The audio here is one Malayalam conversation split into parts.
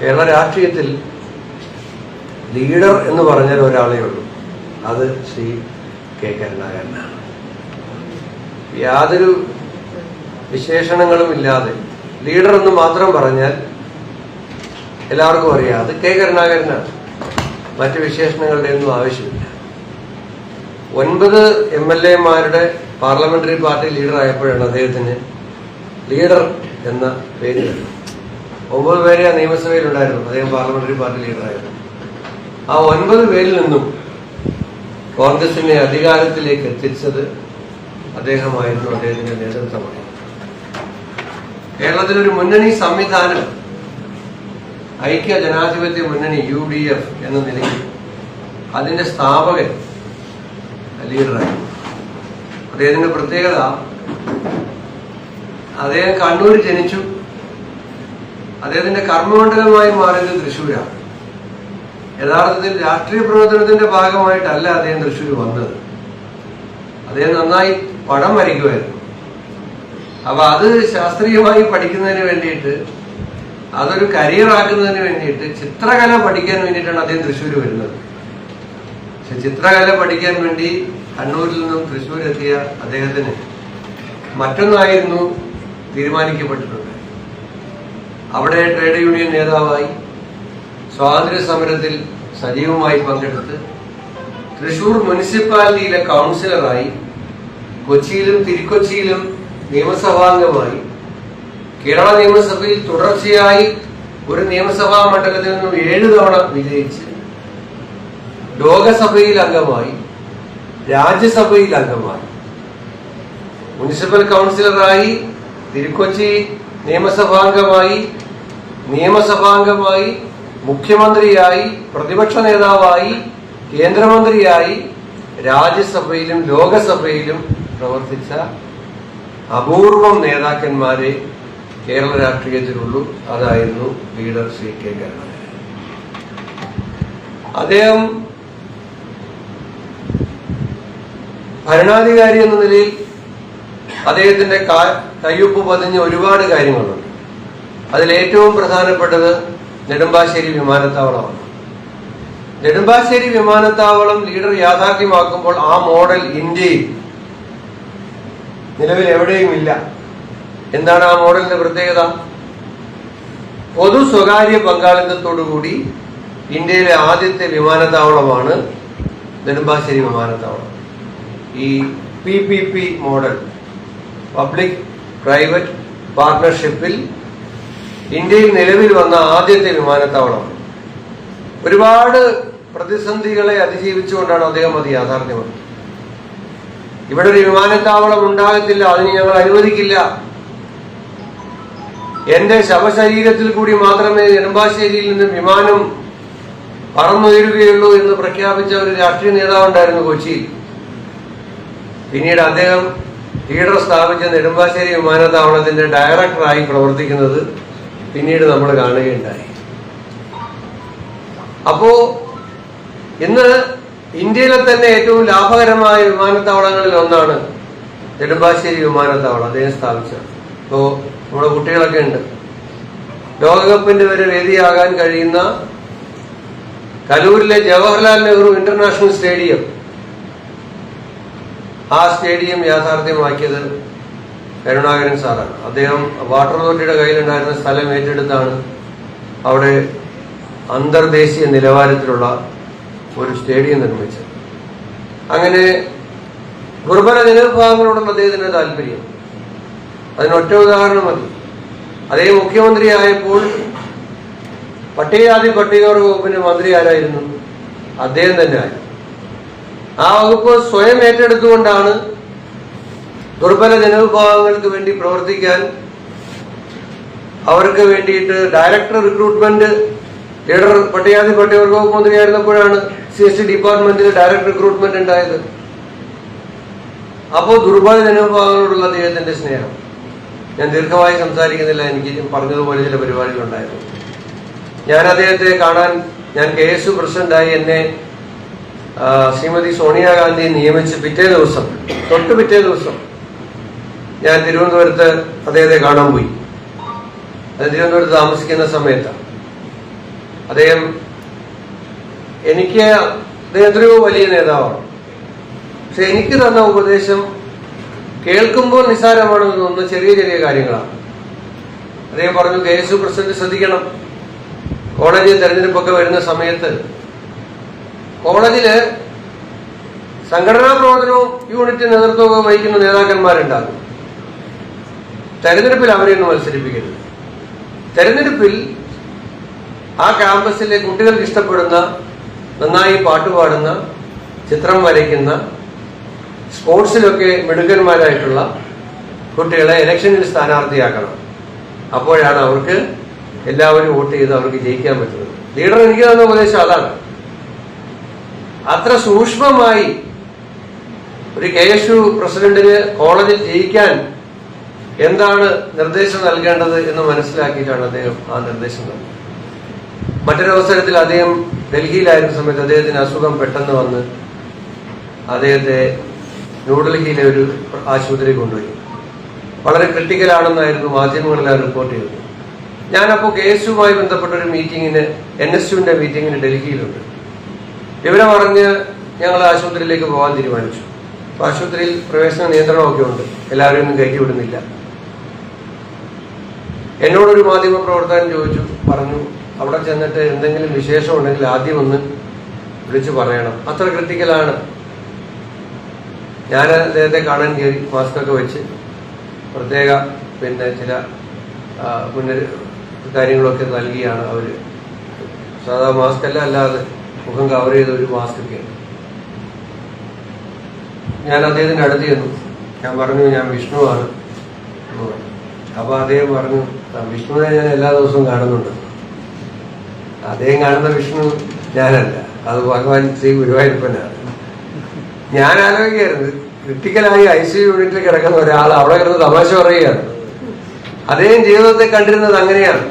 കേരള രാഷ്ട്രീയത്തിൽ ലീഡർ എന്ന് പറഞ്ഞാൽ ഒരാളേ ഉള്ളൂ. അത് ശ്രീ കെ കരുണാകരനാണ് യാതൊരു വിശേഷണങ്ങളും ഇല്ലാതെ ലീഡർ എന്ന് മാത്രം പറഞ്ഞാൽ എല്ലാവർക്കും അറിയാം. അത് കെ കരുണാകരനാണ് മറ്റ് വിശേഷണങ്ങളുടെ ഒന്നും ആവശ്യമില്ല. ഒൻപത് എം എൽ എമാരുടെ പാർലമെന്ററി പാർട്ടി ലീഡർ ആയപ്പോഴാണ് അദ്ദേഹത്തിന് ലീഡർ എന്ന പേര് വരുന്നത്. ഒമ്പത് പേരെ ആ നിയമസഭയിലുണ്ടായിരുന്നു. അദ്ദേഹം പാർലമെന്ററി പാർട്ടി ലീഡറായിരുന്നു. ആ ഒൻപത് പേരിൽ നിന്നും കോൺഗ്രസിനെ അധികാരത്തിലേക്ക് എത്തിച്ചത് അദ്ദേഹമായിരുന്നു. അദ്ദേഹത്തിന്റെ നേതൃത്വമായി കേരളത്തിലൊരു മുന്നണി സംവിധാനം ഐക്യ ജനാധിപത്യ മുന്നണി യു ഡി എഫ് എന്ന നിലയിൽ അതിന്റെ സ്ഥാപകൻ ലീഡറായിരുന്നു അദ്ദേഹത്തിന്റെ പ്രത്യേകത അദ്ദേഹം കണ്ണൂർ ജനിച്ചു. അദ്ദേഹത്തിന്റെ കർമ്മമണ്ഡലമായി മാറിയത് തൃശ്ശൂരാണ്. യഥാർത്ഥത്തിൽ രാഷ്ട്രീയ പ്രവർത്തനത്തിന്റെ ഭാഗമായിട്ടല്ല അദ്ദേഹം തൃശ്ശൂർ വന്നത്. അദ്ദേഹം നന്നായി പടം വരയ്ക്കുമായിരുന്നു. അപ്പൊ അത് ശാസ്ത്രീയമായി പഠിക്കുന്നതിന് വേണ്ടിയിട്ട് അതൊരു കരിയർ ആക്കുന്നതിന് വേണ്ടിയിട്ട് ചിത്രകല പഠിക്കാൻ വേണ്ടിയിട്ടാണ് അദ്ദേഹം തൃശ്ശൂർ വരുന്നത്. പക്ഷെ ചിത്രകല പഠിക്കാൻ വേണ്ടി കണ്ണൂരിൽ നിന്നും തൃശ്ശൂർ എത്തിയ അദ്ദേഹത്തിന് മറ്റൊന്നായിരുന്നു തീരുമാനിക്കപ്പെട്ടിട്ടുണ്ട് അവിടെ ട്രേഡ് യൂണിയൻ നേതാവായി സ്വാതന്ത്ര്യ സമരത്തിൽ സജീവമായി പങ്കെടുത്ത് തൃശൂർ മുനിസിപ്പാലിറ്റിയിലെ കൗൺസിലറായി കൊച്ചിയിലും തിരുക്കൊച്ചിയിലും നിയമസഭാംഗമായി. കേരള നിയമസഭയിൽ തുടർച്ചയായി ഒരു നിയമസഭാ മണ്ഡലത്തിൽ നിന്നും ഏഴു തവണ വിജയിച്ച് ലോകസഭയിൽ അംഗമായി രാജ്യസഭയിൽ അംഗമായി. മുനിസിപ്പൽ കൗൺസിലറായി തിരുക്കൊച്ചി നിയമസഭാംഗമായി നിയമസഭാംഗമായി മുഖ്യമന്ത്രിയായി പ്രതിപക്ഷ നേതാവായി കേന്ദ്രമന്ത്രിയായി രാജ്യസഭയിലും ലോകസഭയിലും പ്രവർത്തിച്ച അപൂർവം നേതാക്കന്മാരെ കേരള രാഷ്ട്രീയത്തിലുള്ളൂ അതായിരുന്നു ലീഡർ ശ്രീ കെ കരുണാകരൻ. അദ്ദേഹം ഭരണാധികാരി എന്ന നിലയിൽ അദ്ദേഹത്തിന്റെ കയ്യൊപ്പ് പതിഞ്ഞ ഒരുപാട് കാര്യങ്ങളുണ്ട്. അതിൽ ഏറ്റവും പ്രധാനപ്പെട്ടത് നെടുമ്പാശ്ശേരി വിമാനത്താവളമാണ്. നെടുമ്പാശ്ശേരി വിമാനത്താവളം ലീഡർ യാഥാർത്ഥ്യമാക്കുമ്പോൾ ആ മോഡൽ ഇന്ത്യയിൽ നിലവിൽ എവിടെയും ഇല്ല എന്താണ് ആ മോഡലിന്റെ പ്രത്യേകത? പൊതു സ്വകാര്യ പങ്കാളിത്തത്തോടുകൂടി ഇന്ത്യയിലെ ആദ്യത്തെ വിമാനത്താവളമാണ് നെടുമ്പാശ്ശേരി വിമാനത്താവളം. ഈ P P P model public private പാർട്ണർഷിപ്പിൽ ഇന്ത്യയിൽ നിലവിൽ വന്ന ആദ്യത്തെ വിമാനത്താവളം. ഒരുപാട് പ്രതിസന്ധികളെ അതിജീവിച്ചുകൊണ്ടാണ് അദ്ദേഹം അത് യാഥാർത്ഥ്യമാക്കിയത്. ഇവിടെ ഒരു വിമാനത്താവളം ഉണ്ടാകത്തില്ല അതിന് ഞങ്ങൾ അനുവദിക്കില്ല. എന്റെ ശവശരീരത്തിൽ കൂടി മാത്രമേ നെടുമ്പാശ്ശേരിയിൽ നിന്ന് വിമാനം പറന്നുയരുകയുള്ളൂ എന്ന് പ്രഖ്യാപിച്ച ഒരു രാഷ്ട്രീയ നേതാവുണ്ടായിരുന്നു കൊച്ചിയിൽ പിന്നീട് അദ്ദേഹം ലീഡർ സ്ഥാപിച്ച നെടുമ്പാശ്ശേരി വിമാനത്താവളത്തിന്റെ ഡയറക്ടറായി പ്രവർത്തിക്കുന്നത് പിന്നീട് നമ്മൾ കാണുകയുണ്ടായി. അപ്പോ ഇന്ന് ഇന്ത്യയിലെ തന്നെ ഏറ്റവും ലാഭകരമായ വിമാനത്താവളങ്ങളിൽ ഒന്നാണ് നെടുമ്പാശ്ശേരി വിമാനത്താവളം അദ്ദേഹം സ്ഥാപിച്ചത്. ഇപ്പോ നമ്മുടെ കുട്ടികളൊക്കെ ഉണ്ട്. ലോകകപ്പിന്റെ വരെ വേദിയാകാൻ കഴിയുന്ന കലൂരിലെ ജവഹർലാൽ നെഹ്റു ഇന്റർനാഷണൽ സ്റ്റേഡിയം. ആ സ്റ്റേഡിയം യാഥാർത്ഥ്യമാക്കിയത് കരുണാകരൻ സാറാണ് അദ്ദേഹം വാട്ടർ അതോറിറ്റിയുടെ കയ്യിലുണ്ടായിരുന്ന സ്ഥലം ഏറ്റെടുത്താണ് അവിടെ അന്തർദേശീയ നിലവാരത്തിലുള്ള ഒരു സ്റ്റേഡിയം നിർമ്മിച്ചത്. അങ്ങനെ ദുർബല ജനവിഭാഗങ്ങളോടുള്ള അദ്ദേഹത്തിന്റെ താല്പര്യം. അതിനൊറ്റ ഉദാഹരണം മതി. അദ്ദേഹം മുഖ്യമന്ത്രിയായപ്പോൾ പട്ടികജാതി പട്ടികവർഗ വകുപ്പിന്റെ മന്ത്രി ആരായിരുന്നു? അദ്ദേഹം തന്നെ ആ വകുപ്പ് സ്വയം ഏറ്റെടുത്തുകൊണ്ടാണ് ദുർബല ജനവിഭാഗങ്ങൾക്ക് വേണ്ടി പ്രവർത്തിക്കാൻ അവർക്ക് വേണ്ടിയിട്ട് ഡയറക്ടർ റിക്രൂട്ട്മെന്റ് ലീഡർ പട്ടികാതി പട്ടികവർഗ മന്ത്രിയായിരുന്നപ്പോഴാണ് സി എസ് ടി ഡിപ്പാർട്ട്മെന്റിൽ ഡയറക്ടർ റിക്രൂട്ട്മെന്റ് ഉണ്ടായത്. അപ്പോൾ ദുർബല ജനവിഭാഗങ്ങളോടുള്ള അദ്ദേഹത്തിന്റെ സ്നേഹം. ഞാൻ ദീർഘമായി സംസാരിക്കുന്നില്ല എനിക്ക് പറഞ്ഞതുപോലെ ചില പരിപാടികളുണ്ടായിരുന്നു ഞാൻ അദ്ദേഹത്തെ കാണാൻ ഞാൻ കെ എസ് യു പ്രസിഡന്റായി എന്നെ ശ്രീമതി സോണിയാഗാന്ധി നിയമിച്ച് പിറ്റേ ദിവസം തൊട്ട് പിറ്റേ ദിവസം ഞാൻ തിരുവനന്തപുരത്ത് അദ്ദേഹത്തെ കാണാൻ പോയി. അത് തിരുവനന്തപുരത്ത് താമസിക്കുന്ന സമയത്താണ് അദ്ദേഹം എനിക്ക് അദ്ദേഹം എത്രയോ വലിയ നേതാവാണ്. പക്ഷെ എനിക്ക് തന്ന ഉപദേശം കേൾക്കുമ്പോൾ നിസ്സാരമാണെന്ന് തോന്നുന്ന ചെറിയ ചെറിയ കാര്യങ്ങളാണ്. അദ്ദേഹം പറഞ്ഞു കെ. എസ്. പ്രസിഡന്റ് ശ്രദ്ധിക്കണം. കോളേജിൽ തെരഞ്ഞെടുപ്പൊക്കെ വരുന്ന സമയത്ത് കോളേജിൽ സംഘടനാ പ്രവർത്തനവും യൂണിറ്റ് നേതൃത്വവും വഹിക്കുന്ന നേതാക്കന്മാരുണ്ടാകും. തെരഞ്ഞെടുപ്പിൽ അവരെയൊന്നും മത്സരിപ്പിക്കരുത്. തെരഞ്ഞെടുപ്പിൽ ആ ക്യാമ്പസിലെ കുട്ടികൾക്ക് ഇഷ്ടപ്പെടുന്ന നന്നായി പാട്ടുപാടുന്ന ചിത്രം വരയ്ക്കുന്ന സ്പോർട്സിലൊക്കെ മിടുക്കന്മാരായിട്ടുള്ള കുട്ടികളെ ഇലക്ഷനിൽ സ്ഥാനാർത്ഥിയാക്കണം. അപ്പോഴാണ് അവർക്ക് എല്ലാവരും വോട്ട് ചെയ്ത് അവർക്ക് ജയിക്കാൻ പറ്റുന്നത്. ലീഡർ എനിക്ക് തന്ന ഉപദേശം അതാണ്. അത്ര സൂക്ഷ്മമായി ഒരു കെ എസ് യു പ്രസിഡന്റിന് കോളേജിൽ ജയിക്കാൻ എന്താണ് നിർദ്ദേശം നൽകേണ്ടത് എന്ന് മനസ്സിലാക്കിയിട്ടാണ് അദ്ദേഹം ആ നിർദ്ദേശം നൽകുന്നത് മറ്റൊരവസരത്തിൽ അദ്ദേഹം ഡൽഹിയിലായിരുന്ന സമയത്ത് അദ്ദേഹത്തിന് അസുഖം പെട്ടെന്ന് വന്ന് അദ്ദേഹത്തെ ന്യൂഡൽഹിയിലെ ഒരു ആശുപത്രി കൊണ്ടുപോയി. വളരെ ക്രിട്ടിക്കൽ ആണെന്നായിരുന്നു മാധ്യമങ്ങളെല്ലാം റിപ്പോർട്ട് ചെയ്തത്. ഞാനപ്പോൾ കെ എസ് യുമായി ബന്ധപ്പെട്ട ഒരു മീറ്റിങ്ങിന് എൻ എസ് യുവിന്റെ മീറ്റിങ്ങിന് ഡൽഹിയിലുണ്ട്. വിവരം അറിഞ്ഞ് ഞങ്ങൾ ആശുപത്രിയിലേക്ക് പോകാൻ തീരുമാനിച്ചു. ആശുപത്രിയിൽ പ്രവേശന നിയന്ത്രണമൊക്കെ ഉണ്ട്. എല്ലാവരും ഒന്നും കയറ്റി വിടുന്നില്ല. എന്നോടൊരു മാധ്യമ പ്രവർത്തകൻ ചോദിച്ചു പറഞ്ഞു അവിടെ ചെന്നിട്ട് എന്തെങ്കിലും വിശേഷം ഉണ്ടെങ്കിൽ ആദ്യം ഒന്ന് വിളിച്ചു പറയണം. അത്ര ക്രിട്ടിക്കലാണ്. ഞാൻ അദ്ദേഹത്തെ കാണാൻ കയറി മാസ്കൊക്കെ വെച്ച്. പ്രത്യേക പിന്നെ ചില മുന്നൊരു കാര്യങ്ങളൊക്കെ നൽകിയാണ് അവർ സാധാ മാസ്ക് അല്ല അല്ലാതെ മുഖം കവർ ചെയ്ത ഒരു മാസ്ക് ഒക്കെയാണ് ഞാൻ അദ്ദേഹത്തിന്റെ അടുത്ത് ചെന്നു. ഞാൻ പറഞ്ഞു ഞാൻ വിഷ്ണുവാണ് അപ്പോൾ അദ്ദേഹം പറഞ്ഞു "ആ, വിഷ്ണുവിനെ ഞാൻ എല്ലാ ദിവസവും കാണുന്നുണ്ട്. അദ്ദേഹം കാണുന്ന വിഷ്ണു ഞാനല്ല. അത് ഭഗവാൻ ശ്രീ ഗുരുവായൂരപ്പനാണ്. ഞാൻ ആലോചിക്കായിരുന്നു ക്രിട്ടിക്കലായി ഐ സി യൂണിറ്റിൽ കിടക്കുന്ന ഒരാൾ അവിടെ കിടന്ന് തമാശ പറയുകയാണ്. അദ്ദേഹം ജീവിതത്തെ കണ്ടിരുന്നത് അങ്ങനെയാണ്.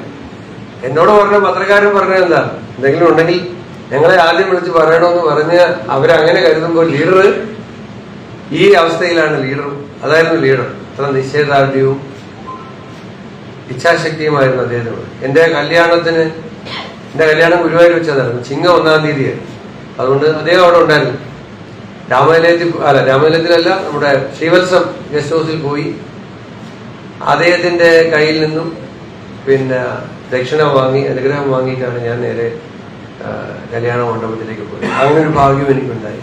എന്നോട് പറഞ്ഞ പത്രക്കാരൻ പറഞ്ഞത് എന്താ? എന്തെങ്കിലും ഉണ്ടെങ്കിൽ ഞങ്ങളെ ആദ്യം വിളിച്ച് പറയണമെന്ന് പറഞ്ഞ് അവരങ്ങനെ കരുതുമ്പോൾ ലീഡർ ഈ അവസ്ഥയിലാണ് ലീഡർ അതായിരുന്നു ലീഡർ അത്ര നിശ്ചയദാർഢ്യവും ഇച്ഛാശക്തിയുമായിരുന്നു അദ്ദേഹത്തിന് എന്റെ കല്യാണത്തിന് എന്റെ കല്യാണം ഗുരുവായൂർ വെച്ചതായിരുന്നു. ചിങ്ങ ഒന്നാം തീയതി അതുകൊണ്ട് അദ്ദേഹം അവിടെ ഉണ്ടായിരുന്നു. രാമനിലയത്തിൽ അല്ല രാമനിലയത്തിലല്ല നമ്മുടെ ശ്രീവത്സം ഗസ്റ്റ് ഹൗസിൽ പോയി അദ്ദേഹത്തിന്റെ കയ്യിൽ നിന്നും പിന്നെ ദക്ഷിണ വാങ്ങി അനുഗ്രഹം വാങ്ങിയിട്ടാണ് ഞാൻ നേരെ കല്യാണ മണ്ഡപത്തിലേക്ക് പോയത്. അങ്ങനെ ഒരു ഭാഗ്യം എനിക്കുണ്ടായി.